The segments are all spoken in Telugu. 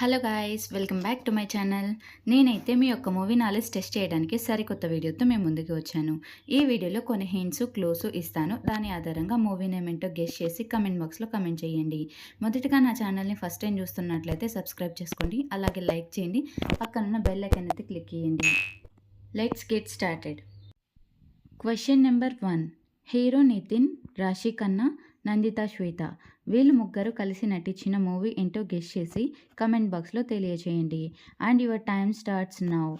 Hello guys welcome back to my channel. నేనైతే మీ యొక్క మూవీ నాలెడ్జ్ టెస్ట్ చేయడానికి సరికొత్త వీడియోతో మేము ముందుకు వచ్చాను. ఈ వీడియోలో కొన్ని హింట్స్ క్లోస్ ఇస్తాను. దాని ఆధారంగా మూవీ నేమ్ ఏంటో గెస్ట్ చేసి కమెంట్ బాక్స్లో కమెంట్ చేయండి. మొదటిగా నా ఛానల్ని ఫస్ట్ టైం చూస్తున్నట్లయితే సబ్స్క్రైబ్ చేసుకోండి. అలాగే లైక్ చేయండి. పక్కనున్న బెల్ ఐకన్ అయితే క్లిక్ చేయండి. Let's get started question number one hero Nithin Raashi Khanna Nandita శ్వేత వీళ్ళు ముగ్గురు కలిసి నటించిన మూవీ ఏంటో గెస్ట్ చేసి కమెంట్ బాక్స్లో తెలియచేయండి. And your time starts now.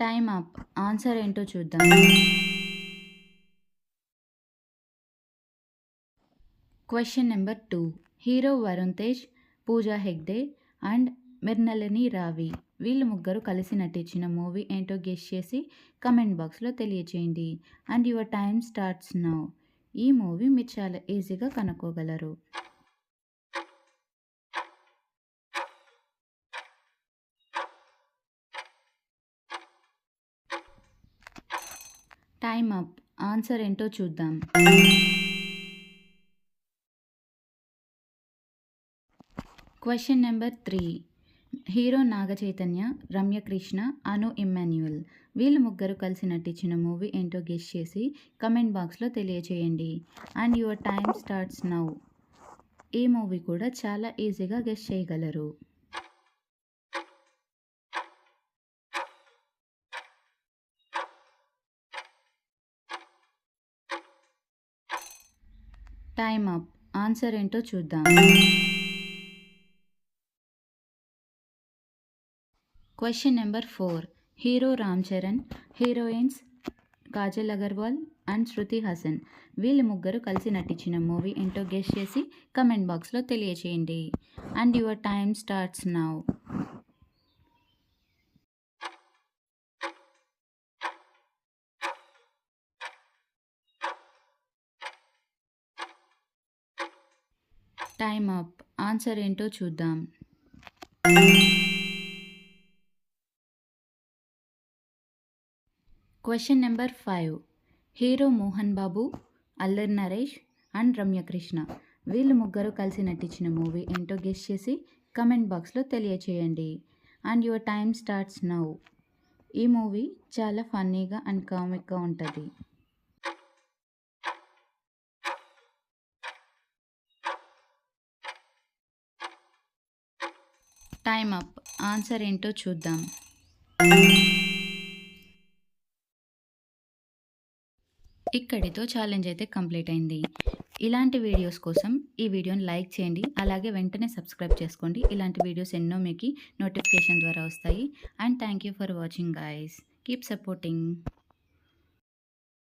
Time up. Answer ఏంటో చూద్దాం. Question number two. Hero Varun Tej Pooja Hegde and Mrunalini Ravi వీళ్ళు ముగ్గురు కలిసి నటించిన మూవీ ఏంటో గెస్ చేసి కమెంట్ బాక్స్లో తెలియచేయండి. And your time starts now ఈ మూవీ మీరు చాలా ఈజీగా కనుక్కోగలరు. Time up. ఆన్సర్ ఏంటో చూద్దాం question number three. Hero Naga Chaitanya Ramya Krishna Anu Emmanuel. వీళ్ళు ముగ్గురు కలిసి నటించిన మూవీ ఏంటో గెస్ట్ చేసి కమెంట్ బాక్స్లో తెలియచేయండి. And your time starts now. ఈ మూవీ కూడా చాలా ఈజీగా గెస్ట్ చేయగలరు. Time up. ఆన్సర్ ఏంటో చూద్దాం. Question number four hero Ram Charan heroines Kajal Aggarwal and Shruti Haasan వీళ్ళు ముగ్గురు కలిసి నటించిన మూవీ ఏంటో గెస్ట్ చేసి కమెంట్ బాక్స్లో తెలియచేయండి. And your time starts now time up answer ఏంటో చూద్దాం. Question number five hero Mohan Babu Allari Naresh and Ramyakrishna వీళ్ళు ముగ్గురు కలిసి నటించిన మూవీ ఏంటో గెస్ట్ చేసి కమెంట్ బాక్స్లో తెలియచేయండి. And your time starts now ఈ మూవీ చాలా ఫన్నీగా అండ్ కామిక్గా ఉంటుంది. టైమ్ అప్ ఆన్సర్ ఏంటో చూద్దాం. ఇక్కడితో ఛాలెంజ్ అయితే కంప్లీట్ అయింది. ఇలాంటి వీడియోస్ కోసం ఈ వీడియోని లైక్ చేయండి. అలాగే వెంటనే సబ్స్క్రైబ్ చేసుకోండి. ఇలాంటి వీడియోస్ ఎన్నో మీకు నోటిఫికేషన్ ద్వారా వస్తాయి. And thank you for watching guys keep supporting